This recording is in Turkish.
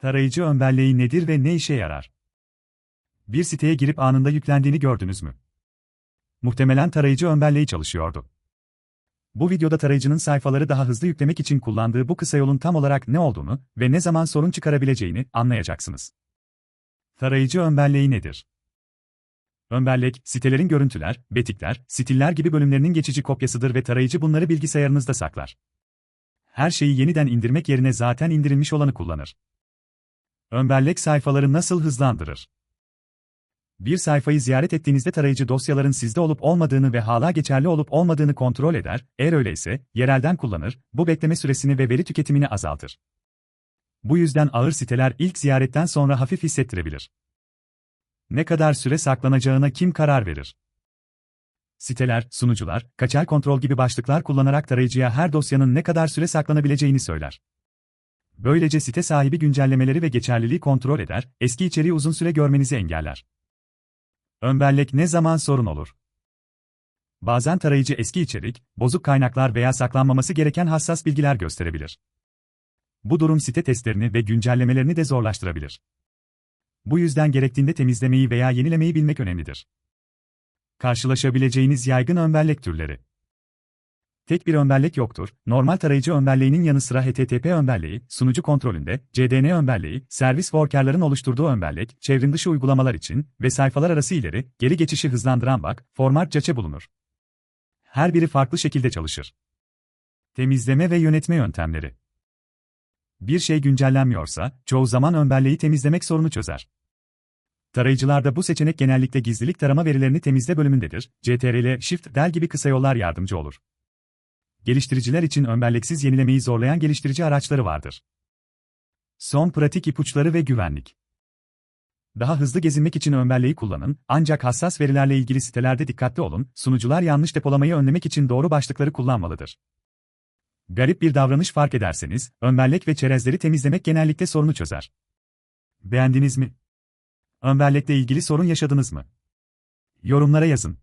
Tarayıcı ön belleği nedir ve ne işe yarar? Bir siteye girip anında yüklendiğini gördünüz mü? Muhtemelen tarayıcı ön belleği çalışıyordu. Bu videoda tarayıcının sayfaları daha hızlı yüklemek için kullandığı bu kısa yolun tam olarak ne olduğunu ve ne zaman sorun çıkarabileceğini anlayacaksınız. Tarayıcı ön belleği nedir? Ön bellek, sitelerin görüntüler, betikler, stiller gibi bölümlerinin geçici kopyasıdır ve tarayıcı bunları bilgisayarınızda saklar. Her şeyi yeniden indirmek yerine zaten indirilmiş olanı kullanır. Ön bellek sayfaları nasıl hızlandırır? Bir sayfayı ziyaret ettiğinizde tarayıcı dosyaların sizde olup olmadığını ve hala geçerli olup olmadığını kontrol eder, eğer öyleyse, yerelden kullanır, bu bekleme süresini ve veri tüketimini azaltır. Bu yüzden ağır siteler ilk ziyaretten sonra hafif hissettirebilir. Ne kadar süre saklanacağına kim karar verir? Siteler, sunucular, kaçar kontrol gibi başlıklar kullanarak tarayıcıya her dosyanın ne kadar süre saklanabileceğini söyler. Böylece site sahibi güncellemeleri ve geçerliliği kontrol eder, eski içeriği uzun süre görmenizi engeller. Ön bellek ne zaman sorun olur? Bazen tarayıcı eski içerik, bozuk kaynaklar veya saklanmaması gereken hassas bilgiler gösterebilir. Bu durum site testlerini ve güncellemelerini de zorlaştırabilir. Bu yüzden gerektiğinde temizlemeyi veya yenilemeyi bilmek önemlidir. Karşılaşabileceğiniz yaygın ön bellek türleri. Tek bir ön bellek yoktur. Normal tarayıcı ön belleğinin yanı sıra HTTP ön belleği, sunucu kontrolünde, CDN ön belleği, servis worker'ların oluşturduğu ön bellek, çevrim dışı uygulamalar için ve sayfalar arası ileri, geri geçişi hızlandıran bug, format cache bulunur. Her biri farklı şekilde çalışır. Temizleme ve yönetme yöntemleri. Bir şey güncellenmiyorsa, çoğu zaman ön belleği temizlemek sorunu çözer. Tarayıcılarda bu seçenek genellikle gizlilik tarama verilerini temizle bölümündedir. CTRL, Shift, Del gibi kısa yollar yardımcı olur. Geliştiriciler için önbelleksiz yenilemeyi zorlayan geliştirici araçları vardır. Son pratik ipuçları ve güvenlik. Daha hızlı gezinmek için önbelleği kullanın, ancak hassas verilerle ilgili sitelerde dikkatli olun, sunucular yanlış depolamayı önlemek için doğru başlıkları kullanmalıdır. Garip bir davranış fark ederseniz, önbellek ve çerezleri temizlemek genellikle sorunu çözer. Beğendiniz mi? Önbellekle ilgili sorun yaşadınız mı? Yorumlara yazın.